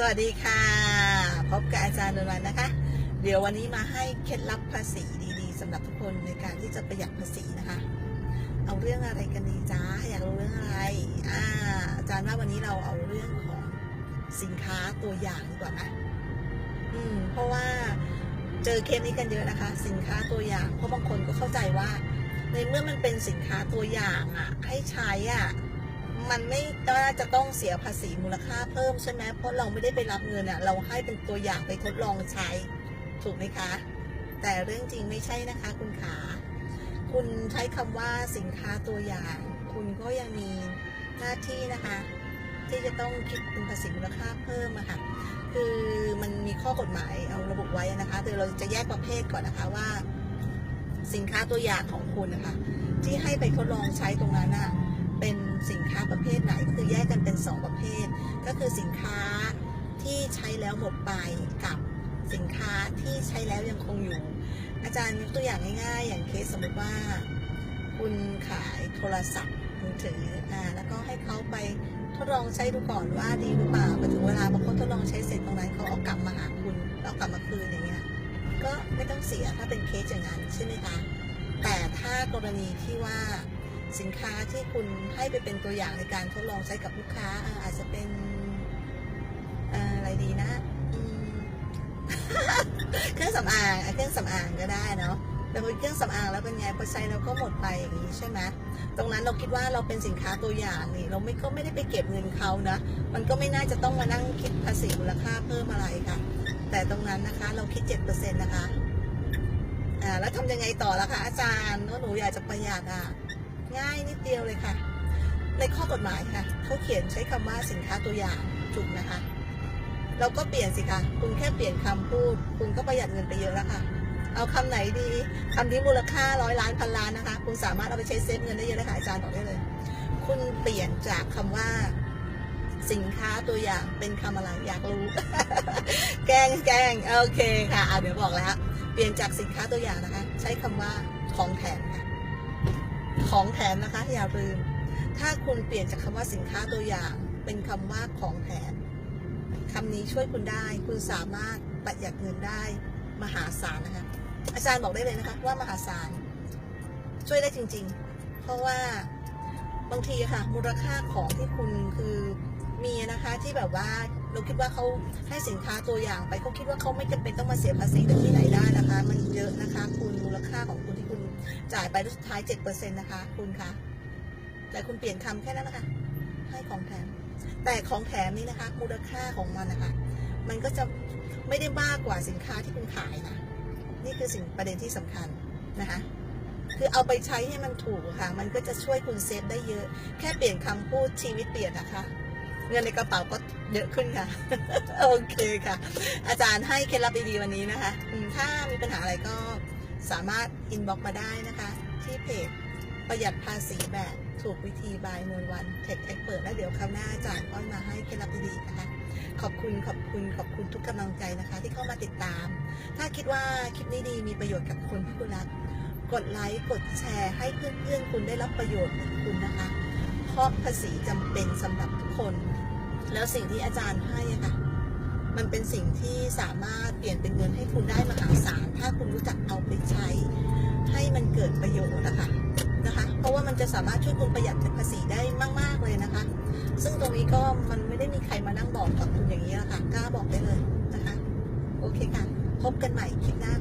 สวัสดีค่ะ พบกับอาจารย์นวลวันนะคะ เดี๋ยววันนี้มาให้เคล็ดลับภาษีดีๆสำหรับทุกคนในการที่จะประหยัดภาษีนะคะ เอาเรื่องอะไรกันดีจ้าอยากรู้เรื่องอะไรอ่าอาจารย์ว่าวันนี้เราเอาเรื่องของสินค้าตัวอย่างดีกว่าไหมอืม เพราะว่าเจอเคสนี้กันเยอะนะคะ สินค้าตัวอย่างเพราะบางคนก็เข้าใจว่า ในเมื่อมันเป็นสินค้าตัวอย่างอะ ให้ใช้อะ มันไม่น่าจะต้องเสียภาษีมูลค่าเพิ่มใช่ไหมเพราะเราไม่ได้ไปรับเงินอะเราให้เป็นตัวอย่างไปทดลองใช้ ถูกไหมคะ แต่เรื่องจริงไม่ใช่นะคะคุณขา คุณใช้คำว่าสินค้าตัวอย่าง คุณก็ยังมีหน้าที่นะคะ ที่จะต้องคิดเป็นภาษีมูลค่าเพิ่มอะค่ะ คือมันมีข้อกฎหมายเอาระบุไว้นะคะเดี๋ยวเราจะแยกประเภทก่อนนะคะว่า สินค้าตัวอย่างของคุณนะคะ ที่ให้ไปทดลองใช้ตรงนั้นน่ะ สินค้าประเภทไหนก็คือแยกกันเป็น 2 ประเภท ก็คือสินค้าที่ใช้แล้วหมดไปกับสินค้าที่ใช้แล้วยังคงอยู่ อาจารย์ยกตัวอย่างง่ายๆ อย่างเคสสมมติว่า คุณขายโทรศัพท์มือถืออ่าแล้วก็ให้เขาไปทดลองใช้ดูก่อนว่าดีหรือเปล่าพอถึงเวลาบางคนทดลองใช้เสร็จตรงนั้นเขาเอากลับมาหาคุณแล้วกลับมาคืนอย่างเงี้ยก็ไม่ต้องเสียถ้าเป็นเคสอย่างนั้นใช่ไหมคะแต่ถ้ากรณีที่ว่า สินค้าที่คุณให้ไปเป็นตัวอย่างในการทดลองใช้กับลูกค้า อาจจะเป็นอะไรดีนะเครื่องสำอางเครื่องสำอางก็ได้เนาะแต่พอเครื่องสำอางแล้วเป็นไงพอใช้แล้วก็หมดไปอย่างนี้ใช่ไหมตรงนั้นเราคิดว่าเราเป็นสินค้าตัวอย่างนี่เราไม่ก็ไม่ได้ไปเก็บเงินเขานะ มันก็ไม่น่าจะต้องมานั่งคิดภาษีมูลค่าเพิ่มอะไรค่ะ แต่ตรงนั้นนะคะเราคิดเจ็ดเปอร์เซ็นต์นะคะอ่าแล้วทำยังไงต่อล่ะคะอาจารย์ว่าหนูอยากจะประหยัดอะ ง่ายนิดเดียวเลยค่ะ ในข้อกฎหมายค่ะเขาเขียนใช้คำว่าสินค้าตัวอย่างถูกนะคะ เราก็เปลี่ยนสิคะคุณแค่เปลี่ยนคำพูด คุณก็ประหยัดเงินไปเยอะแล้วค่ะ เอาคำไหนดีคำที่มูลค่าร้อยล้านพันล้านนะคะ คุณสามารถเอาไปใช้เซฟเงินได้เยอะเลยค่ะอาจารย์บอกได้เลย คุณเปลี่ยนจากคำว่าสินค้าตัวอย่างเป็นคำอะไรอยากรู้ แกล้งแกล้งโอเคค่ะอะเดี๋ยวบอกแล้ว เปลี่ยนจากสินค้าตัวอย่างนะคะ ใช้คำว่าของแถมค่ะ ของแถมนะคะ อย่าลืม ถ้าคุณเปลี่ยนจากคำว่าสินค้าตัวอย่างเป็นคำว่าของแถมคำนี้ช่วยคุณได้ คุณสามารถประหยัดเงินได้มหาศาลนะคะ อาจารย์บอกได้เลยนะคะ ว่ามหาศาลช่วยได้จริง ๆ เพราะว่าบางทีค่ะ มูลค่าของที่คุณคือมีนะคะที่แบบว่าเราคิดว่าเขาให้สินค้าตัวอย่างไปเขาคิดว่าเขาไม่จำเป็นต้องมาเสียภาษีที่ไหนได้นะคะ มันเยอะนะคะ คุณมูลค่าของคุณ จ่ายไปสุดท้ายเจ็ดเปอร์เซ็นต์นะคะ คุณคะแต่คุณเปลี่ยนคำแค่นั้นนะคะ ให้ของแถม แต่ของแถมนี้นะคะ มูลค่าของมันนะคะ มันก็จะไม่ได้มากกว่าสินค้าที่คุณขายนะ นี่คือสิ่งประเด็นที่สำคัญนะคะ คือเอาไปใช้ให้มันถูกค่ะ มันก็จะช่วยคุณเซฟได้เยอะ แค่เปลี่ยนคำพูดชีวิตเปลี่ยนนะคะเงินในกระเป๋าก็เยอะขึ้นค่ะ โอเคค่ะ อาจารย์ให้เคล็ดลับดีๆวันนี้นะคะ ถ้ามีปัญหาอะไรก็ สามารถอินบ็อกมาได้นะคะ ที่เพจประหยัดภาษีแบบถูกวิธีบายนวลวันเทคเอ็กเปิดแล้วเดี๋ยวคราวหน้าอาจารย์ก็มาให้เคล็ดลับดีๆนะคะ ขอบคุณขอบคุณขอบคุณทุกกำลังใจนะคะ ที่เข้ามาติดตาม ถ้าคิดว่าคลิปนี้ดีมีประโยชน์กับคนที่คุณรัก กดไลค์กดแชร์ให้เพื่อนๆคุณได้รับประโยชน์เหมือนคุณนะคะ เพราะภาษีจำเป็นสำหรับทุกคน แล้วสิ่งที่อาจารย์ให้ค่ะ มันเป็นสิ่งที่สามารถเปลี่ยนเป็นเงินให้คุณได้มหาศาลถ้าคุณรู้จักเอาไปใช้ ให้มันเกิดประโยชน์นะคะนะคะ เพราะว่ามันจะสามารถช่วยคุณประหยัดภาษีได้มาก ๆ เลยนะคะ ซึ่งตรงนี้ก็มันไม่ได้มีใครมานั่งบอกกับคุณอย่างนี้ละค่ะกล้าบอกได้เลยนะคะ โอเคค่ะ พบกันใหม่คลิปหน้า